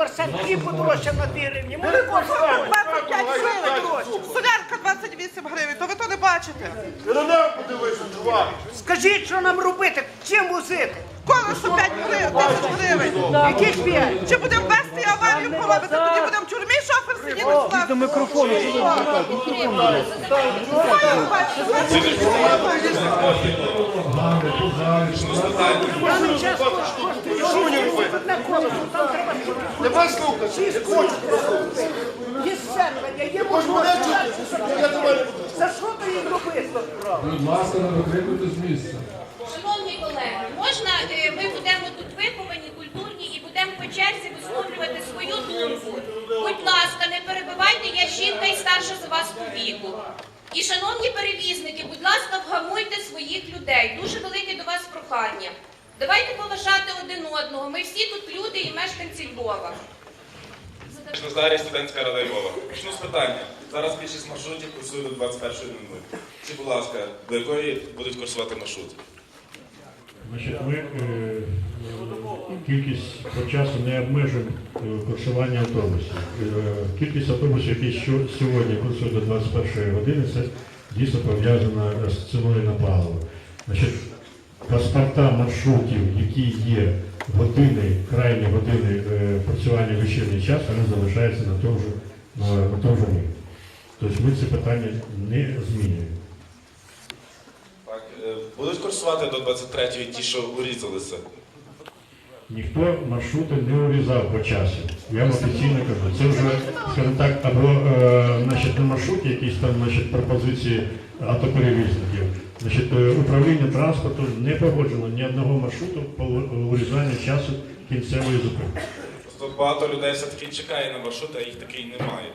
Арсен хліб подорожчав на 2 гривні. Молоко стало. 25 гривень. Солярка 28 гривень, то ви то не бачите. Ти на небо подивися, чувак. Скажіть, що нам робити? Чим возити? Колесо 5 гривень, 10 гривень. Яких п'ять? Чи будемо вести аварію коловити, тоді будемо в тюрмі шофер сидіти сюди. До мікрофону. Пане час колесо, там треба Тебе слухати, не хочу послухати. є сервання, є Хоч мене чути, я буду. За що ти їм робити? Будь ласка, не викликайте з місця. Шановні колеги, можна е, ми будемо тут виховані, культурні і будемо по черзі висловлювати свою думку. Будь ласка, не перебивайте, я жінка і старша за вас по віку. І шановні перевізники, будь ласка, вгамуйте своїх людей. Дуже велике до вас прохання. Давайте поважати один одного. Ми всі тут люди і мешканці Львова. Назарій, студентська рада Львова. Почну з питання. Зараз більшість маршрутів курсує до 21-ї минути. Чи, будь ласка, до якої будуть курсувати маршрути? Значить, ми е, е, кількість по часу не обмежуємо е, курсування автобусів. Е, Кількість автобусів, які що- сьогодні курсують до 21 години, це дійсно пов'язано з ціною на паливо. Значить, паспорта маршрутів, які є години, крайні години е, працювання в вечірній час, вони залишаються на тому ж, на, тому ж рівні. Тобто ми це питання не змінюємо. Так, е, будуть курсувати до 23-ї ті, що урізалися. Ніхто маршрути не урізав по часу. Я вам офіційно кажу. Це вже, скажімо так, або е, значить, на маршруті якісь там значить, пропозиції автоперевізників. Значить, е, управління транспорту не погоджило ні одного маршруту по урізанню часу кінцевої зупинки. Просто багато людей все-таки чекає на маршрут, а їх таки й немає.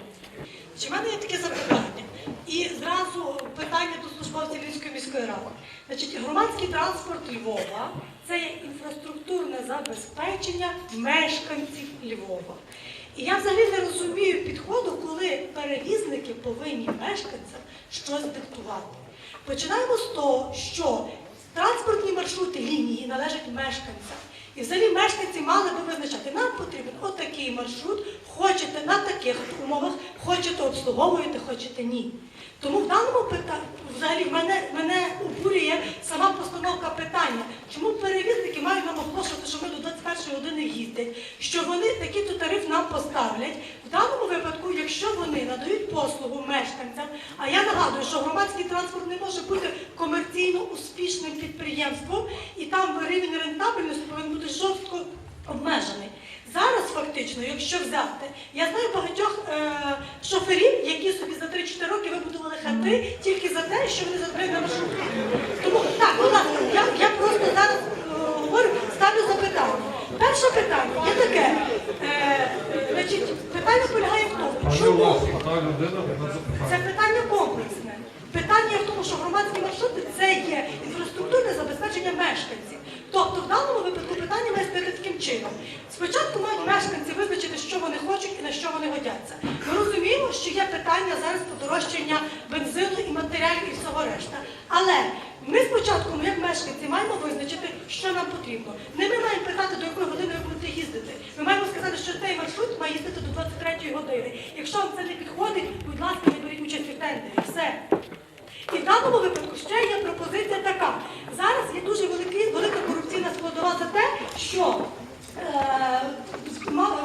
Чи в мене є таке запитання? І зразу питання до службовців Львівської міської ради. Значить, громадський транспорт Львова це є інфраструктурне забезпечення мешканців Львова. І я взагалі не розумію підходу, коли перевізники повинні мешканцям щось диктувати. Починаємо з того, що транспортні маршрути лінії належать мешканцям. І взагалі мешканці мали би визначати, нам потрібен отакий маршрут, хочете на таких умовах, хочете обслуговуєте, хочете ні. Тому в даному питанні взагалі мене, мене обурює сама постановка питання, чому перевізники мають нам оголошувати, що ми до 21 години їздять, що вони такий-то тариф нам поставлять. В даному випадку, якщо вони надають послугу мешканцям, а я нагадую, що громадський транспорт не може бути комерційно успішним підприємством, і там рівень рентабельності повинен бути жорстко обмежений. Зараз фактично, якщо взяти, я знаю багатьох е, шоферів, які собі за 3-4 роки вибудували хати тільки за те, що вони заробляють на маршрутки. Тому так, ласка, я, я просто зараз е, говорю, ставлю запитання. Перше питання є таке. Е, е, значить, питання полягає в тому, чому це питання комплексне. Питання в тому, що громадські маршрути це є інфраструктурне забезпечення мешканців. Тобто в даному випадку питання має стояти таким чином. Спочатку мають мешканці визначити, що вони хочуть і на що вони годяться. Ми розуміємо, що є питання зараз подорожчання бензину і матеріалів і всього решта. Але ми спочатку, ми як мешканці, маємо визначити, що нам потрібно. Не ми маємо питати, до якої години ви будете їздити. Ми маємо сказати, що цей маршрут має їздити до 23 години. Якщо вам це не підходить, будь ласка, не беріть участь у тендері. Все. І в даному випадку ще є пропозиція така. Зараз є дуже великий, велика корупційна складова за те, що е,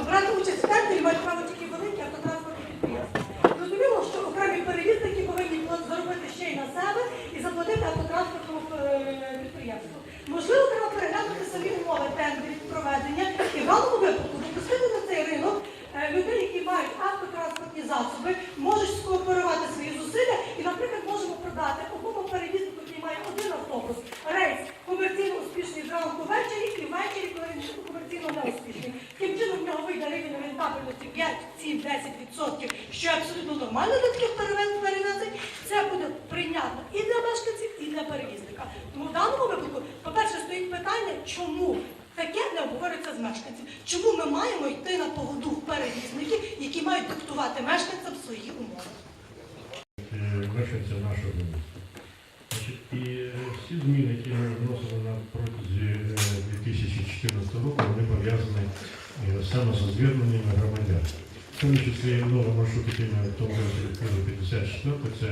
брати участь в тендері мають право тільки великі автотранспортні підприємства. Зрозуміло, що окремі перевізники повинні було заробити ще й на себе і заплатити автотранспортному е, підприємству. Можливо, треба переглянути самі умови тендерів проведення і в даному випадку допустити на цей ринок е, людей, які мають автотранспортні засоби, можуть скооперувати свої зусилля і, наприклад, можемо продати одному перевізнику, який має один автобус, рейс комерційно успішний зранку ввечері і ввечері, коли він комерційно не успішний. Таким чином в нього вийде рівень рентабельності 5, 7, 10%, що абсолютно нормально для таких перевез- перевезень. Це буде прийнятно і для мешканців, і для перевізника. Тому в даному випадку, по-перше, стоїть питання, чому таке не обговорюється з мешканців. Чому ми маємо йти на поводу в перевізників, які мають диктувати мешканцям свої умови? е, нашого міста. І е, всі зміни, які ми вносили на протязі е, 2014 року, вони пов'язані е, з саме зверненнями громадян. В тому числі новий маршрут, який ми в тому 54 це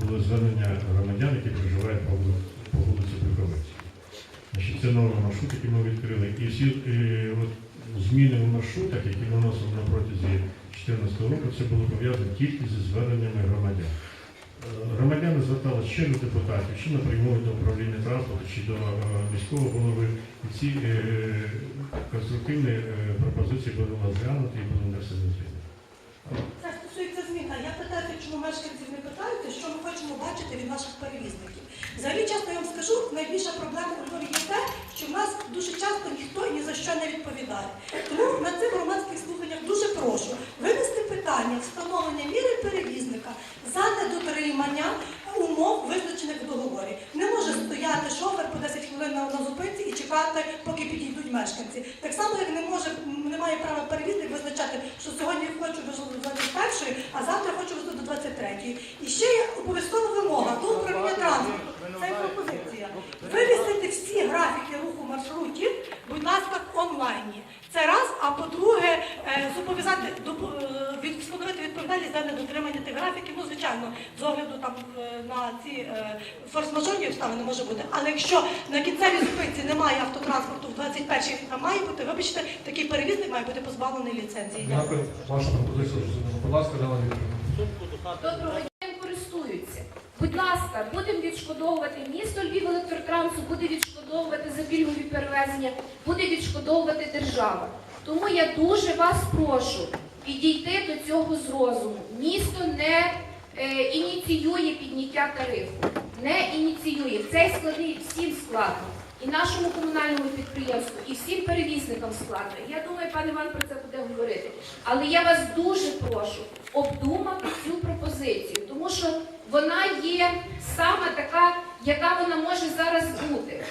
було звернення громадян, які проживають по вулиці Брюховиці. Значить, це новий маршрут, який ми відкрили. І всі е, от, зміни в маршрутах, які ми вносили на протязі 2014 року, це було пов'язано тільки зі зверненнями громадян. Е, Громадяни зверталися чи до депутатів, чи напряму до управління транспорту, чи до е, міського голови. І ці е, конструктивні пропозиції були розглянуті і були внесені зміни. Це стосується змін. А я питаю, чому мешканців не питаються, що ми хочемо бачити від наших перевізників. Взагалі, часто я вам скажу, найбільша проблема у Львові є те, що в нас дуже часто ніхто ні за що не відповідає. Тому на цих громадських слуханнях дуже прошу винести питання встановлення міри перевізника за недотримання умов, визначених в договорі. Не може стояти шофер по 10 хвилин на зупинці і чекати, поки підійдуть мешканці. Так само, як не може, не має права перевізник визначати, що сьогодні я хочу до 21, а завтра хочу везти до 23. І ще є обов'язкова вимога до управління транспорту. Це є пропозиція. Вивісити всі графіки руху маршрутів, будь ласка, онлайні. Це раз, а по-друге, е, зобов'язати е, встановити відповідальність за недотримання тих графіків. Ну, звичайно, з огляду там е, на ці форс-мажорні обставини може бути. Але якщо на кінцевій зупинці немає автотранспорту в 21-й, там має бути, вибачте, такий перевізник має бути позбавлений ліцензії. Дякую. Ваша пропозиція. Будь ласка, Дана Вікторівна. Доброго дня користуються. Будь ласка, будемо відшкодовувати місто Львів електротрансу, буде відшкодовувати за пільгові перевезення, буде відшкодовувати держава. Тому я дуже вас прошу підійти до цього з розуму. Місто не е, ініціює підняття тарифу, не ініціює. Цей складний всім складно. І нашому комунальному підприємству, і всім перевізникам складно. Я думаю, пан Іван про це буде говорити. Але я вас дуже прошу обдумати що вона є саме така, яка вона може зараз бути.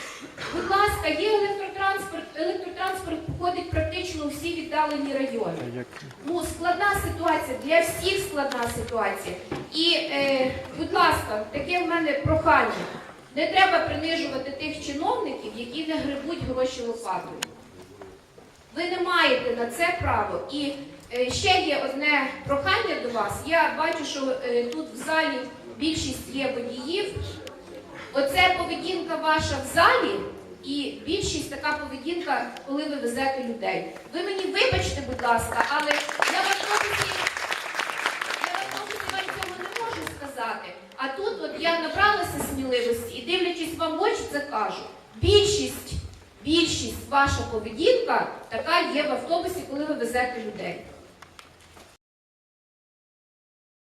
Будь ласка, є електротранспорт, електротранспорт походить практично у всі віддалені райони. Ну, складна ситуація, для всіх складна ситуація. І, е, будь ласка, таке в мене прохання. Не треба принижувати тих чиновників, які не грибуть гроші лопатою. Ви не маєте на це право. І ще є одне прохання до вас. Я бачу, що е, тут в залі більшість є водіїв. Оце поведінка ваша в залі і більшість така поведінка, коли ви везете людей. Ви мені вибачте, будь ласка, але я в автобусі, я в автобусі вам цього не можу сказати. А тут от я набралася сміливості і дивлячись вам в очі, це кажу. Більшість, більшість ваша поведінка така є в автобусі, коли ви везете людей.